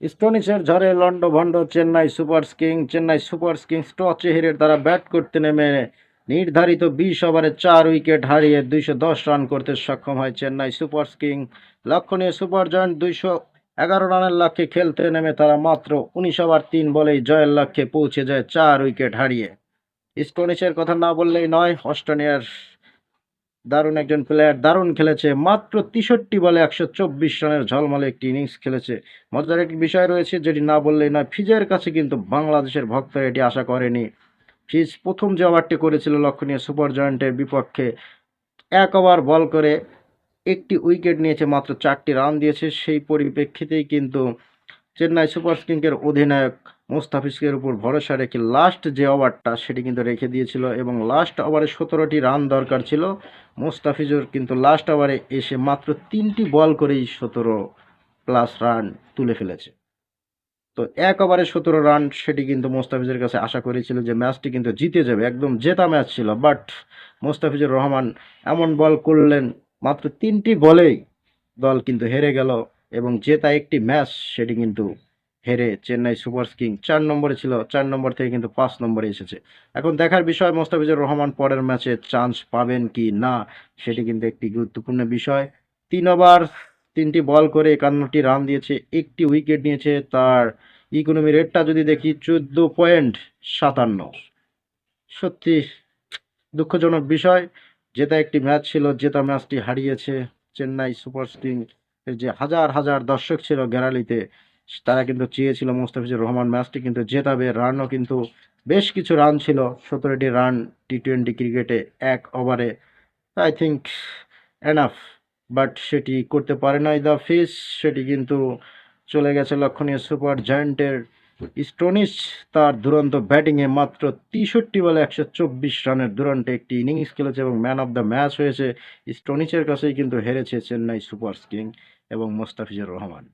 স্টোনিসের ঝড়ে লন্ড ভন্ড Chennai super king, Chennai super kings টসে হেরে তারা ব্যাট করতে নেমে নির্ধারিত বিশ ওভারে চার উইকেট হারিয়ে দুইশো দশ রান করতে সক্ষম হয় চেন্নাই সুপার কিং। লক্ষণীয় সুপার জয়েন্ট দুইশো এগারো রানের লক্ষ্যে খেলতে নেমে তারা মাত্র উনিশ ওভার তিন বলেই জয়ের লক্ষ্যে পৌঁছে যায় চার উইকেট হারিয়ে। স্টোনিসের কথা না বললেই নয়, অস্ট্রেলিয়ার দারুণ একজন প্লেয়ার দারুণ খেলেছে। মাত্র তেষট্টি বলে একশো চব্বিশ রানের ঝলমলে একটি ইনিংস খেলেছে। মজার একটি বিষয় রয়েছে, যেটি না বললেই নয়, ফিজের কাছে কিন্তু বাংলাদেশের ভক্তরা এটি আশা করেনি। ফিজ প্রথম যে ওভারটি করেছিল লক্ষণীয় সুপার জয়েন্টের বিপক্ষে, এক ওভার বল করে একটি উইকেট নিয়েছে, মাত্র চারটি রান দিয়েছে। সেই পরিপ্রেক্ষিতেই কিন্তু চেন্নাই সুপার কিংসের অধিনায়ক মুস্তাফিজের উপর ভরসা রেখে লাস্ট যে ওভারটা সেটি কিন্তু রেখে দিয়েছিল এবং লাস্ট ওভারে সতেরোটি রান দরকার ছিল। মুস্তাফিজুর কিন্তু লাস্ট ওভারে এসে মাত্র তিনটি বল করেই সতেরো প্লাস রান তুলে ফেলেছে। তো এক ওভারে সতেরো রান সেটি কিন্তু মোস্তাফিজের কাছে আশা করেছিল যে ম্যাচটি কিন্তু জিতে যাবে। একদম জেতা ম্যাচ ছিল বাট মোস্তাফিজুর রহমান এমন বল করলেন মাত্র তিনটি বলেই দল কিন্তু হেরে গেল। এবং জেতা একটি ম্যাচ, সেটি কিন্তু হেরে চেন্নাই সুপার কিং চার নম্বরে ছিল, চার নম্বর থেকে কিন্তু পাঁচ নম্বরে এসেছে। এখন দেখার বিষয়, মোস্তাফিজুর রহমান পরের ম্যাচে চান্স পাবেন কি না, সেটি কিন্তু একটি গুরুত্বপূর্ণ বিষয়। তিন ওভার, তিনটি বল করে একান্নটি রান দিয়েছে, একটি উইকেট নিয়েছে, তার ইকোনমি রেটটা যদি দেখি, চোদ্দ পয়েন্ট সাতান্ন। সত্যি দুঃখজনক বিষয় জেতা একটি ম্যাচ ছিল জেতা ম্যাচটি হারিয়েছে চেন্নাই সুপার কিং এর যে হাজার হাজার দর্শক ছিল গ্যালারিতে তারা কিন্তু চেয়েছিল মোস্তাফিজুর রহমান ম্যাচটি কিন্তু জেতাবে। রানও কিন্তু বেশ কিছু রান ছিল, সতেরোটি রান টি টোয়েন্টি ক্রিকেটে এক ওভারে। আই থিঙ্ক এনাফ, বাট সেটি করতে পারে নাই দ্য ফিস। সেটি কিন্তু চলে গেছে লক্ষণীয় সুপার জায়ান্টের। স্টোনিশ তার দুরন্ত ব্যাটিংয়ে মাত্র তেষট্টি বলে একশো চব্বিশ রানের দুরন্ত একটি ইনিংস খেলেছে এবং ম্যান অফ দ্য ম্যাচ হয়েছে। স্টোনিচের কাছেই কিন্তু হেরেছে চেন্নাই সুপার কিং। এবং মোস্তাফিজুর রহমান।